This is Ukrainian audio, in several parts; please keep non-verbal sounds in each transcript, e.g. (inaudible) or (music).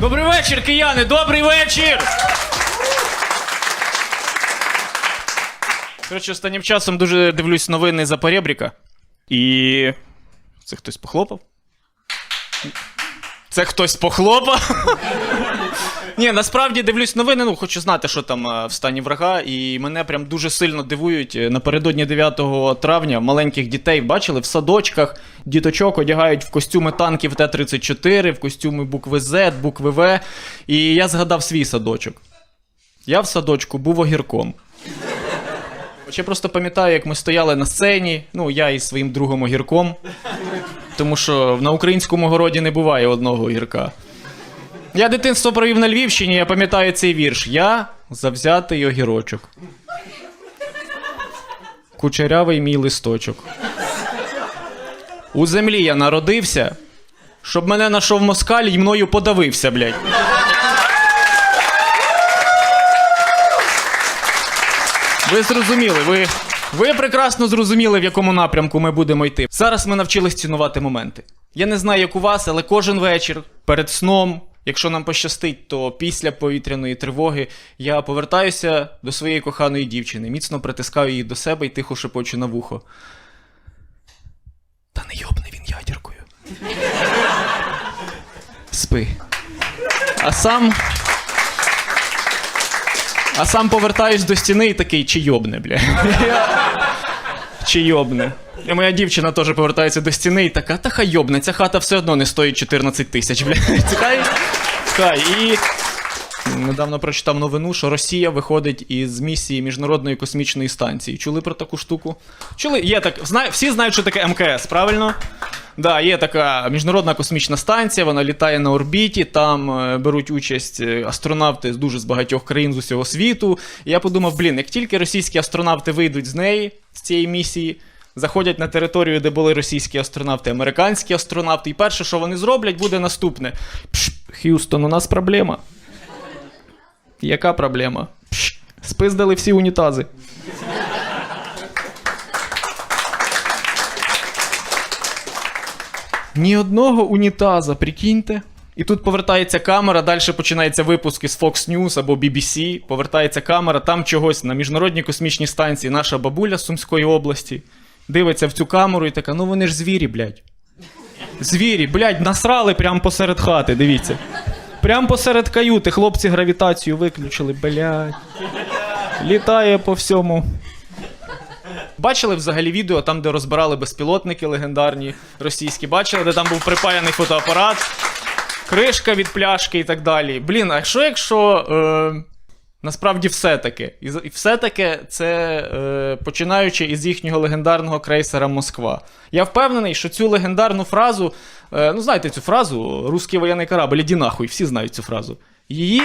Добрий вечір, кияни! Добрий вечір! Коротше, останнім часом дуже дивлюсь новини за Поребріка. І. Це хтось похлопав? Це хтось похлопав? Ні, насправді дивлюсь новини, ну хочу знати, що там е, в стані врага, і мене прям дуже сильно дивують. Е, Напередодні 9 травня маленьких дітей бачили в садочках, діточок одягають в костюми танків Т-34, в костюми букви Z, букви В. І я згадав свій садочок. Я в садочку був огірком. Я просто пам'ятаю, як ми стояли на сцені, ну, я із своїм другом огірком. Тому що на українському городі не буває одного огірка. Я дитинство провів на Львівщині, я пам'ятаю цей вірш. Я завзятий огірочок. Кучерявий мій листочок. У землі я народився, щоб мене нашов москаль і мною подавився, блядь. Ви зрозуміли, ви, ви прекрасно зрозуміли, в якому напрямку ми будемо йти. Зараз ми навчились цінувати моменти. Я не знаю, як у вас, але кожен вечір перед сном, якщо нам пощастить, то після повітряної тривоги я повертаюся до своєї коханої дівчини, міцно притискаю її до себе і тихо шепочу на вухо. Та не йобне він ядеркою. Спи. А сам. А сам повертаюсь до стіни і такий, чи йобне, бля. Чи йобне. І моя дівчина теж повертається до стіни і така, та хай йобне, ця хата все одно не стоїть 14 тисяч, бля. Хай. І недавно прочитав новину, що Росія виходить із місії Міжнародної космічної станції. Чули про таку штуку? Чули? Є так, зна... всі знають, що таке МКС, правильно? Да, є така міжнародна космічна станція, вона літає на орбіті, там е, беруть участь е, астронавти з дуже з багатьох країн з усього світу. І я подумав, блін, як тільки російські астронавти вийдуть з неї, з цієї місії, заходять на територію, де були російські астронавти, американські астронавти, і перше, що вони зроблять, буде наступне: Пш, Х'юстон, у нас проблема. Яка проблема? Пш, спиздали всі унітази. Ні одного унітаза, прикиньте. І тут повертається камера, далі починається випуск із Fox News або BBC. Повертається камера, там чогось на міжнародній космічній станції наша бабуля з Сумської області дивиться в цю камеру і така: ну вони ж звірі, блядь. Звірі, блядь, насрали прямо посеред хати, дивіться. Прямо посеред каюти хлопці гравітацію виключили, блядь. Літає по всьому. Бачили взагалі відео там, де розбирали безпілотники легендарні російські. Бачили, де там був припаяний фотоапарат, кришка від пляшки і так далі. Блін, а що якщо е, насправді все-таки? І, все-таки це е, починаючи із їхнього легендарного крейсера Москва. Я впевнений, що цю легендарну фразу, е, ну знаєте цю фразу, русський воєнний корабль, іди нахуй, всі знають цю фразу. Її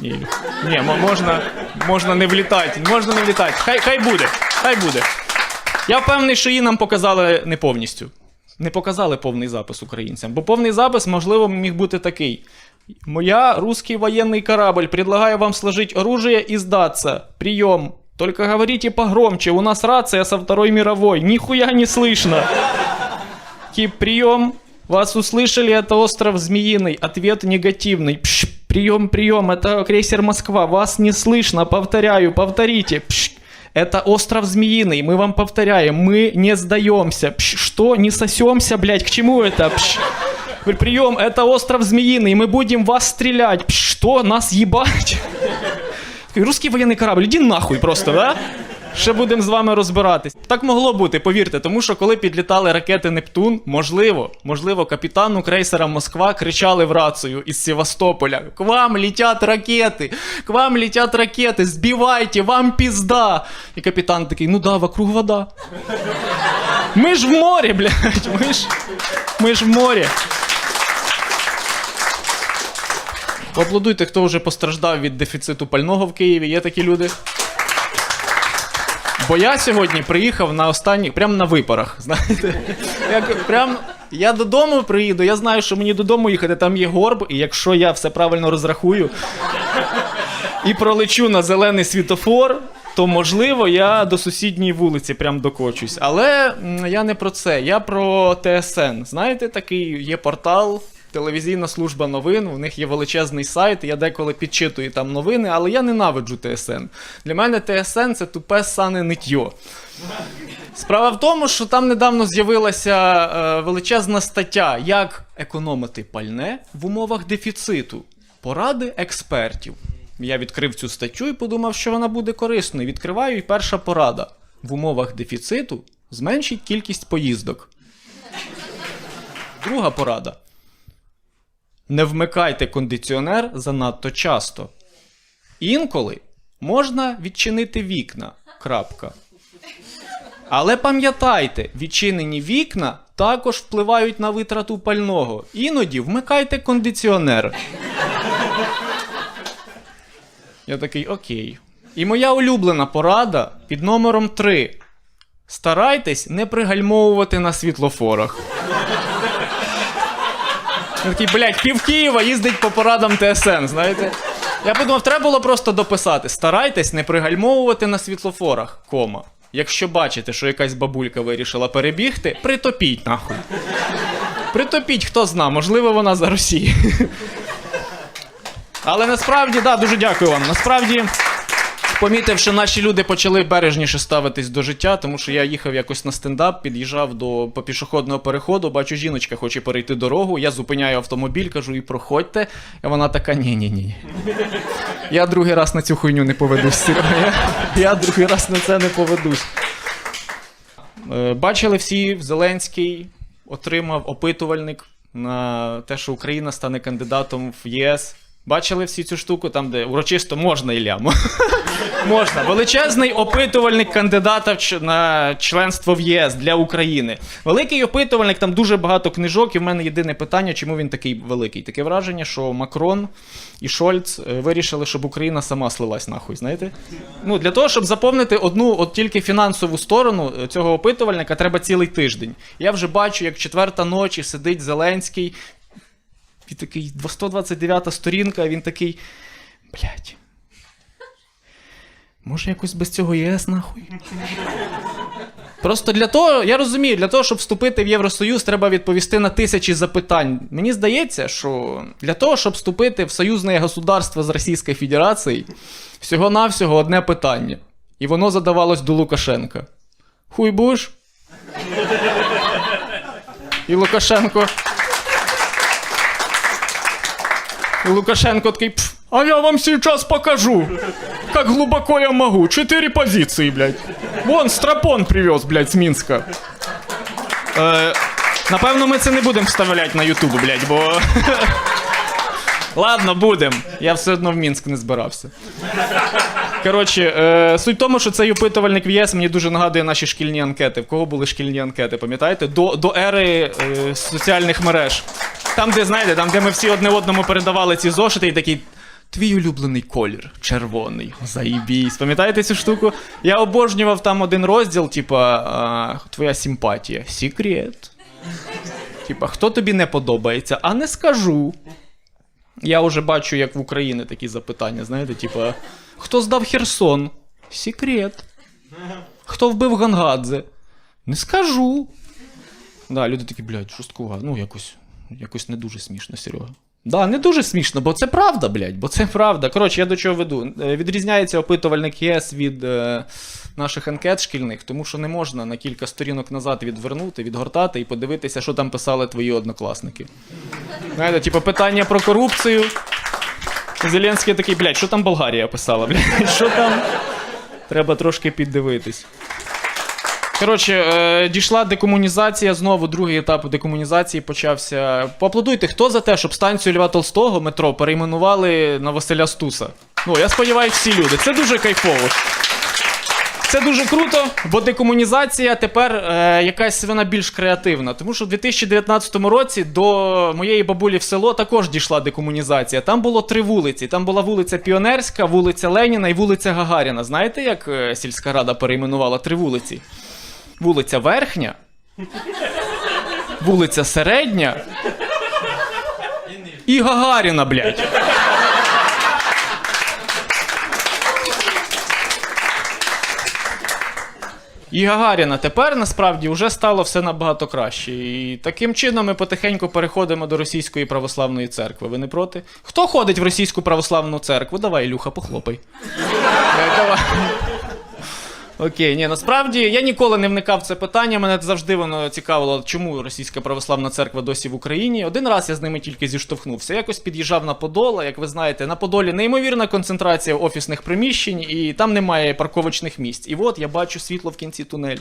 ні, ні, можна, можна не влітати, можна не влітати. Хай, хай буде, хай буде. Я впевнений, що її нам показали не повністю Не показали повний запис українцям. Бо повний запис, можливо, міг бути такий. Моя русский военный корабль, предлагаю вам сложить оружие и сдаться. Прием. Только говорите погромче, у нас рация со Второй мировой, нихуя не слышно. Тип, прием. Вас услышали, это остров Змеиный. Ответ негативный. Пш, прием, прием, это крейсер Москва. Вас не слышно, повторяю, повторите. Пш, Это остров Змеиный, мы вам повторяем, мы не сдаемся. Пш, что, не сосемся, блядь, к чему это? Пш. Прием, это остров Змеиный, мы будем вас стрелять. Пш, что, нас ебать? Такий, Русський воєнний корабль, іди нахуй просто, да? Ще будемо з вами розбиратись. Так могло бути, повірте, тому що коли підлітали ракети Нептун, можливо, можливо, капітану крейсера Москва кричали в рацію із Севастополя: К вам летять ракети! К вам летять ракети! Збивайте, вам пізда! І капітан такий: ну да, вокруг вода. Ми ж в морі, блядь, ми ж, ми ж в морі. Поаплодуйте, хто вже постраждав від дефіциту пального в Києві. Є такі люди. Бо я сьогодні приїхав на останніх, прямо на випарах. Знаєте, як прям я додому приїду, я знаю, що мені додому їхати, там є горб, і якщо я все правильно розрахую і пролечу на зелений світофор, то можливо я до сусідньої вулиці прям докочусь. Але я не про це, я про ТСН. Знаєте, такий є портал телевізійна служба новин, у них є величезний сайт, я деколи підчитую там новини, але я ненавиджу ТСН. Для мене ТСН це тупе сане ниттyo. Справа в тому, що там недавно з'явилася е, величезна стаття, як економити пальне в умовах дефіциту. Поради експертів. Я відкрив цю статтю і подумав, що вона буде корисною. Відкриваю і перша порада. В умовах дефіциту зменшіть кількість поїздок. Друга порада. Не вмикайте кондиціонер занадто часто. Інколи можна відчинити вікна. Крапка. Але пам'ятайте, відчинені вікна також впливають на витрату пального. Іноді вмикайте кондиціонер. Я такий окей. І моя улюблена порада під номером 3. Старайтесь не пригальмовувати на світлофорах. Я такий, блядь, пів Києва їздить по порадам ТСН, знаєте? Я подумав, треба було просто дописати: старайтесь не пригальмовувати на світлофорах, кома. Якщо бачите, що якась бабулька вирішила перебігти, притопіть нахуй. Притопіть, хто зна, можливо, вона за Росії. Але насправді, да, дуже дякую вам. Насправді, помітив, що наші люди почали бережніше ставитись до життя, тому що я їхав якось на стендап, під'їжджав до по пішохідного переходу, бачу, жіночка хоче перейти дорогу. Я зупиняю автомобіль, кажу, і проходьте. І вона така: ні-ні-ні. Я другий раз на цю хуйню не поведусь. Я, я другий раз на це не поведусь. Е, Бачили всі, Зеленський отримав опитувальник на те, що Україна стане кандидатом в ЄС. Бачили всі цю штуку, там, де урочисто можна і лямо. (laughs) можна. Величезний опитувальник кандидата на членство в ЄС для України. Великий опитувальник, там дуже багато книжок, і в мене єдине питання, чому він такий великий. Таке враження, що Макрон і Шольц е, вирішили, щоб Україна сама слилась нахуй, знаєте? Ну, для того, щоб заповнити одну от тільки фінансову сторону е, цього опитувальника, треба цілий тиждень. Я вже бачу, як четверта ночі сидить Зеленський. Він такий 129 сторінка, а він такий. Блять. Може, якось без цього ЄС нахуй? Просто для того, я розумію, для того, щоб вступити в Євросоюз, треба відповісти на тисячі запитань. Мені здається, що для того, щоб вступити в союзне государство з Російською Федерацією, всього-навсього одне питання. І воно задавалось до Лукашенка. Хуй будеш? І Лукашенко. И Лукашенко такой, «Пф, а я вам сейчас покажу, как глубоко я могу. Четыре позиции, блядь. Вон, Страпон привез, блядь, з Мінська. Е, напевно, ми це не будемо вставляти на Ютуб, блядь, бо. (laughs) Ладно, будем. Я все одно в Мінськ не збирався. Коротше, е, суть в тому, що цей опитувальник в ЄС мені дуже нагадує наші шкільні анкети. В кого були шкільні анкети, пам'ятаєте? До, до ери е, соціальних мереж. Там, де, знаєте, там, де ми всі одне одному передавали ці зошити, і такий. Твій улюблений колір червоний. Заїбісь. Пам'ятаєте цю штуку? Я обожнював там один розділ, типа твоя симпатія. Секрет. Типа, хто тобі не подобається, а не скажу. Я вже бачу, як в Україні такі запитання, знаєте, типа, хто здав Херсон? Секрет. Хто вбив Гангадзе? Не скажу. Да, люди такі, блядь, жорсткува. Ну, якось, якось не дуже смішно, Серега. Да, не дуже смішно, бо це правда, блядь, бо це правда. Коротше, я до чого веду. Е, Відрізняється опитувальник ЄС від е, наших анкет шкільних, тому що не можна на кілька сторінок назад відвернути, відгортати і подивитися, що там писали твої однокласники. Знаєте, типу, питання про корупцію. Зеленський такий, блядь, що там Болгарія писала, блядь, що там? Треба трошки піддивитись. Коротше, е, дійшла декомунізація, знову другий етап декомунізації почався. Поаплодуйте, хто за те, щоб станцію Льва Толстого метро перейменували на Василя Стуса? Ну, я сподіваюся, всі люди. Це дуже кайфово. Це дуже круто, бо декомунізація тепер е, якась вона більш креативна. Тому що в 2019 році до моєї бабулі в село також дійшла декомунізація. Там було три вулиці. Там була вулиця Піонерська, вулиця Леніна і вулиця Гагаріна. Знаєте, як е, сільська рада перейменувала три вулиці? Вулиця Верхня, вулиця Середня і Гагаріна, блядь. і Гагаріна. Тепер насправді вже стало все набагато краще. І таким чином ми потихеньку переходимо до російської православної церкви. Ви не проти? Хто ходить в російську православну церкву? Давай, Ілюха, похлопай. Е, Давай. Окей, ні, насправді я ніколи не вникав в це питання. Мене завжди воно цікавило, чому російська православна церква досі в Україні. Один раз я з ними тільки зіштовхнувся. Якось під'їжджав на Подола. Як ви знаєте, на Подолі неймовірна концентрація офісних приміщень, і там немає парковочних місць. І от я бачу світло в кінці тунелю.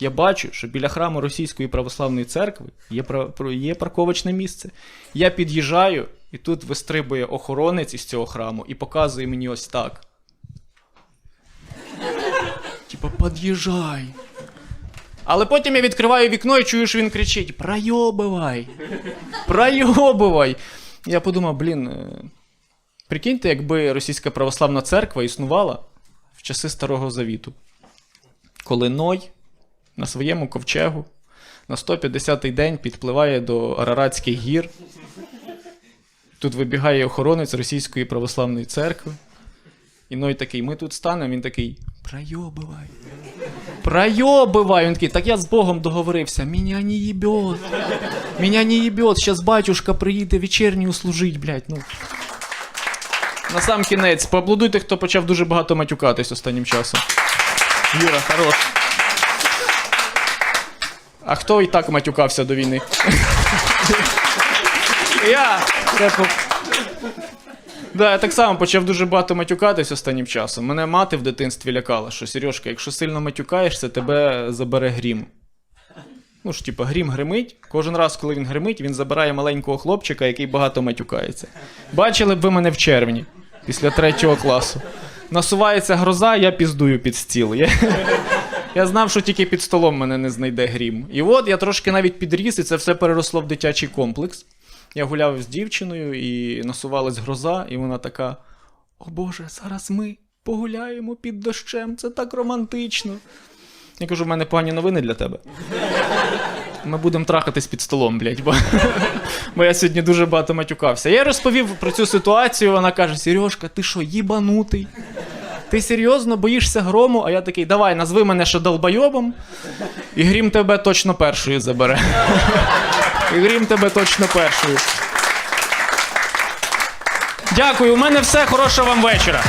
Я бачу, що біля храму Російської православної церкви є, є парковочне місце. Я під'їжджаю, і тут вистрибує охоронець із цього храму і показує мені ось так. Типа, під'їжджай. Але потім я відкриваю вікно і чую, що він кричить: Пройобивай! Пройобивай! Я подумав, блін, е, прикиньте, якби російська православна церква існувала в часи Старого Завіту, коли Ной на своєму ковчегу на 150-й день підпливає до Араратських гір. Тут вибігає охоронець російської православної церкви. І Ной такий, ми тут станемо, він такий, пройобивай. Пройобивай. Він такий, так я з Богом договорився. Меня не їбет. Меня не їбет. Щас батюшка приїде вечерню служить, блядь. Ну. На сам кінець, поаплодуйте, хто почав дуже багато матюкатись останнім часом. Юра, хорош. А хто і так матюкався до війни? Я. Да, я так само почав дуже багато матюкатись останнім часом. Мене мати в дитинстві лякала, що Сережка, якщо сильно матюкаєшся, тебе забере грім. Ну ж, типа, грім гримить. Кожен раз, коли він гримить, він забирає маленького хлопчика, який багато матюкається. Бачили б ви мене в червні, після третього класу. Насувається гроза, я піздую під стіл. Я, я знав, що тільки під столом мене не знайде грім. І от я трошки навіть підріс, і це все переросло в дитячий комплекс. Я гуляв з дівчиною і насувалась гроза, і вона така: О Боже, зараз ми погуляємо під дощем, це так романтично. Я кажу, в мене погані новини для тебе. Ми будемо трахатись під столом, блядь, бо, (laughs) бо я сьогодні дуже багато матюкався. Я розповів про цю ситуацію, вона каже: Сережка, ти що, їбанутий? Ти серйозно боїшся грому? А я такий, давай, назви мене ще долбойобом, і грім тебе точно першою забере. І грім тебе точно першою. Дякую, у мене все. Хорошого вам вечора.